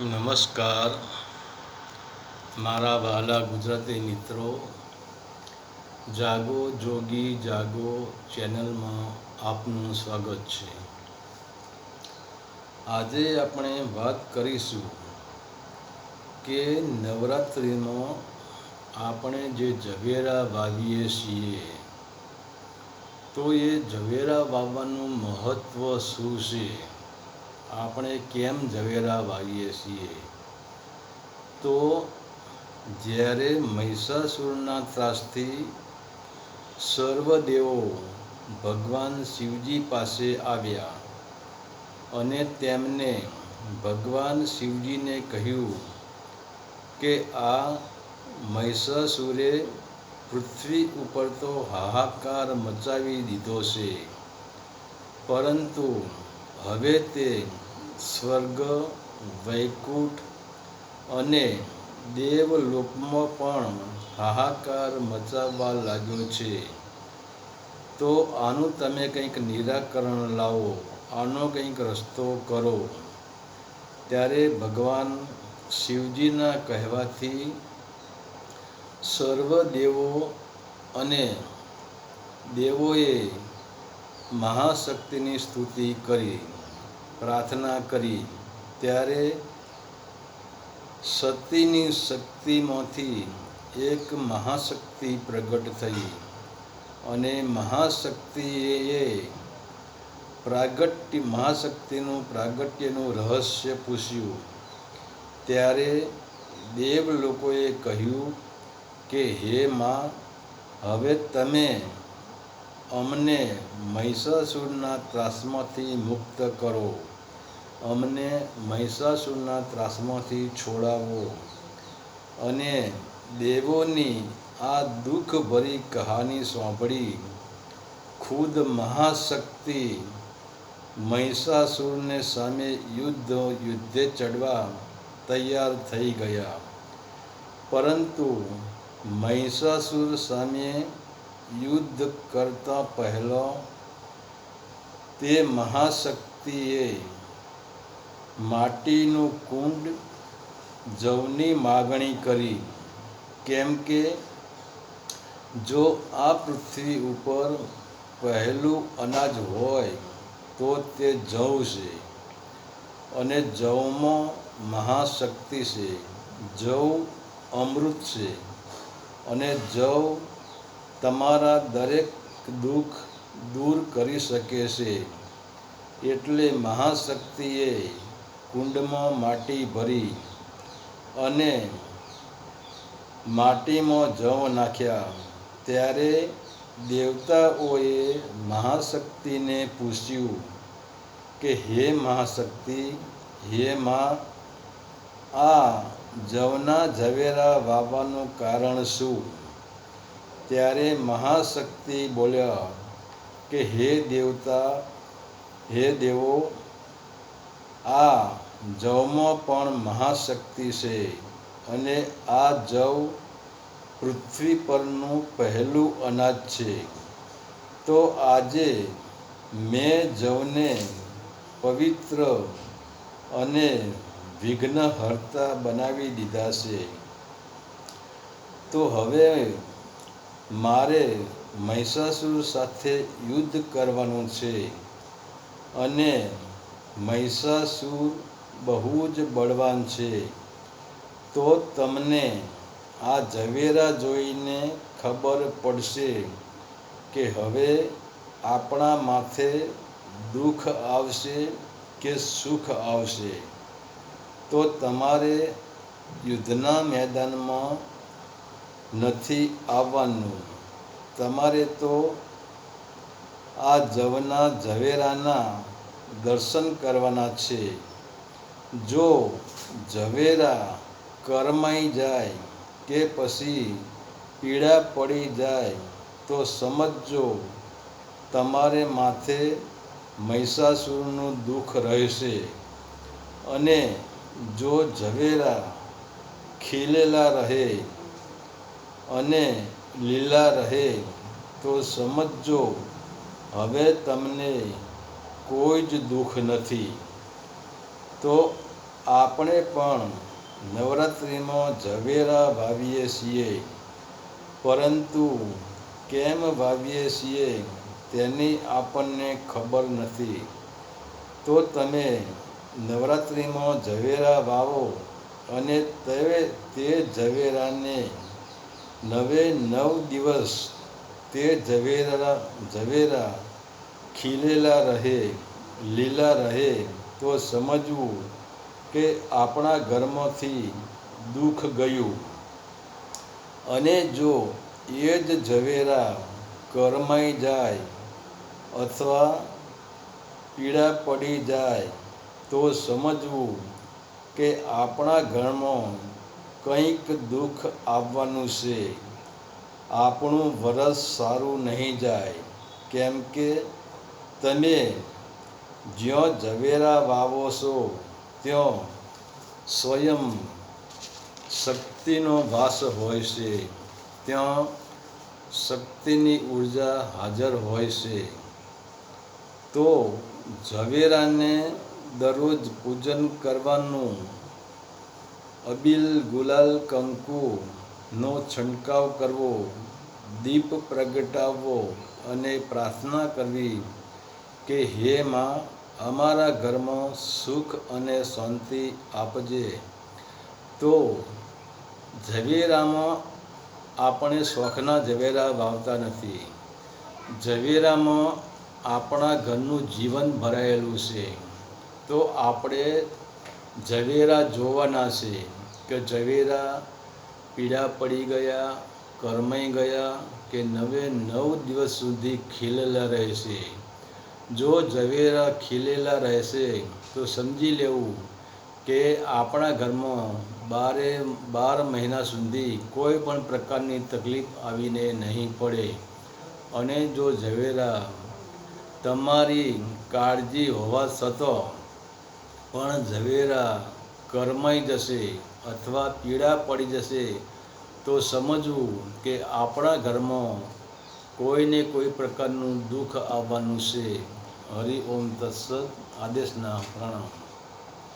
નમસ્કાર. મારા વહાલા ગુજરાતી મિત્રો, જાગો જોગી જાગો ચેનલમાં આપનું સ્વાગત છે. આજે આપણે વાત કરીશું કે નવરાત્રિમાં આપણે જે ઝવેરા વાવીએ છીએ, તો એ ઝવેરા વાવવાનું મહત્ત્વ શું છે? આપણે કેમ ઝવેરા વાગીએ છીએ? તો જ્યારે મહિષાસુરના ત્રાસથી સર્વદેવો ભગવાન શિવજી પાસે આવ્યા અને તેમને ભગવાન શિવજીને કહ્યું કે આ મહિષાસુરે પૃથ્વી ઉપર તો હાહાકાર મચાવી દીધો છે. પરંતુ હવે તે સ્વર્ગ, વૈકુંઠ અને દેવલોકમાં પણ હાહાકાર મચાવવા લાગ્યો છે. તો આનું તમે કંઈક નિરાકરણ લાવો, આનો કંઈક રસ્તો કરો. ત્યારે ભગવાન શિવજીના કહેવાથી સર્વ દેવો અને દેવોએ મહાશક્તિની સ્તુતિ કરી. પ્રાર્થના કરી. ત્યારે સતીની શક્તિમાંથી એક મહાશક્તિ પ્રગટ થઈ અને મહાશક્તિએ પ્રાગટ્ય, મહાશક્તિનું પ્રાગટ્યનું રહસ્ય પૂછ્યું. ત્યારે દેવ લોકોએ કહ્યું કે, હે માં, હવે તમે અમને મહિષાસુરના ત્રાસમાંથી મુક્ત કરો. અમને મહિષાસુરના ત્રાસમાંથી છોડાવો. અને દેવોની આ દુઃખભરી કહાની સાંભળી. ખુદ મહાશક્તિ મહિષાસુરને સામે યુદ્ધ, યુદ્ધે ચડવા તૈયાર થઈ ગયા. પરંતુ મહિષાસુર સામે યુદ્ધ કરતા પહેલો તે મહાશક્તિએ માટીનું કુંડ જવની માગણી કરી. કેમ કે જો આ પૃથ્વી ઉપર પહેલું અનાજ હોય તો તે જવ છે અને જવમાં મહાશક્તિ છે. જવ અમૃત છે અને જવ તમારા દરેક દુઃખ દૂર કરી શકે છે. એટલે મહાશક્તિએ કુંડમાં માટી ભરી અને માટીમાં જવ નાખ્યા. ત્યારે દેવતાઓએ મહાશક્તિને પૂછ્યું કે, હે મહાશક્તિ, હે મા, આ જવના ઝવેરા વાવવાનું કારણ શું? ત્યારે મહાશક્તિ બોલ્યા કે, હે દેવતા, હે દેવો, આ જવમાં પણ મહાશક્તિ છે અને આ જવ પૃથ્વી પરનું પહેલું અનાજ છે. તો આજે મેં જવને પવિત્ર અને વિઘ્નહર્તા બનાવી દીધા છે. તો હવે મારે મહિષાસુર સાથે યુદ્ધ કરવાનું છે અને મહિષાસુર બહુ જ બળવાન છે. તો તમને આ ઝવેરા જોઈને ખબર પડશે કે હવે આપણા માથે દુઃખ આવશે કે સુખ આવશે. તો તમારે યુદ્ધના મેદાનમાં નથી આવવાનું. તમારે તો આ જવના ઝવેરાના દર્શન કરવાના છે. જો ઝવેરા કરમાઈ જાય કે પછી પીડા પડી જાય, તો સમજજો તમારે માથે મહિષાસુરનું દુઃખ રહેશે. અને જો ઝવેરા ખીલેલા રહે અને લીલા રહે તો સમજજો, હવે તમને કોઈ જ દુઃખ નથી. તો આપણે પણ નવરાત્રિમાં ઝવેરા વાવીએ છીએ. પરંતુ કેમ વાવીએ છીએ તેની આપણને ખબર નથી. તો તમે નવરાત્રિમાં ઝવેરા વાવો અને તે તે ઝવેરાને નવે નવ દિવસ તે ઝવેરા ઝવેરા ખીલેલા રહે, લીલા રહે તો સમજવું કે આપણા ઘરમાંથી દુઃખ ગયું. અને જો એ જ ઝવેરા કરમાઈ જાય અથવા પીડા પડી જાય તો સમજવું કે આપણા ઘરમાં કંઈક દુઃખ આવવાનું છે. આપણું વરસ સારું નહીં જાય. કેમ કે તમે જ્યાં ઝવેરા વાવો છો, ત્યાં સ્વયં શક્તિનો વાસ હોય છે. ત્યાં શક્તિની ઊર્જા હાજર હોય છે. તો ઝવેરાને દરરોજ પૂજન કરવાનું અબીલ ગુલાલ કંકુનો છંટકાવ કરવો, દીપ પ્રગટાવવો અને પ્રાર્થના કરવી કે હે માં, અમારા ઘરમાં સુખ અને શાંતિ આપજે. તો ઝવેરામાં આપણે શોખના ઝવેરા વાવતા નથી. ઝવેરામાં આપણા ઘરનું જીવન ભરાયેલું છે. તો આપણે ઝવેરા જોવાના છે. કે ઝવેરા પીડા પડી ગયા, કરમાઈ ગયા કે નવે નવ દિવસ સુધી ખીલેલા રહેશે. જો ઝવેરા ખીલેલા રહેશે, તો સમજી લેવું કે આપણા ઘરમાં બારે બાર મહિના સુધી કોઈ પણ પ્રકારની તકલીફ આવીને નહીં પડે. અને જો ઝવેરા તમારી કાળજી હોવા છતાં પણ ઝવેરા કરમાઈ જશે અથવા પીડા પડી જશે, તો સમજવું કે આપણા ઘરમાં કોઈને કોઈ પ્રકારનું દુઃખ આવવાનું છે. હરિ ઓમ તત્સદ આદેશના પ્રણામ.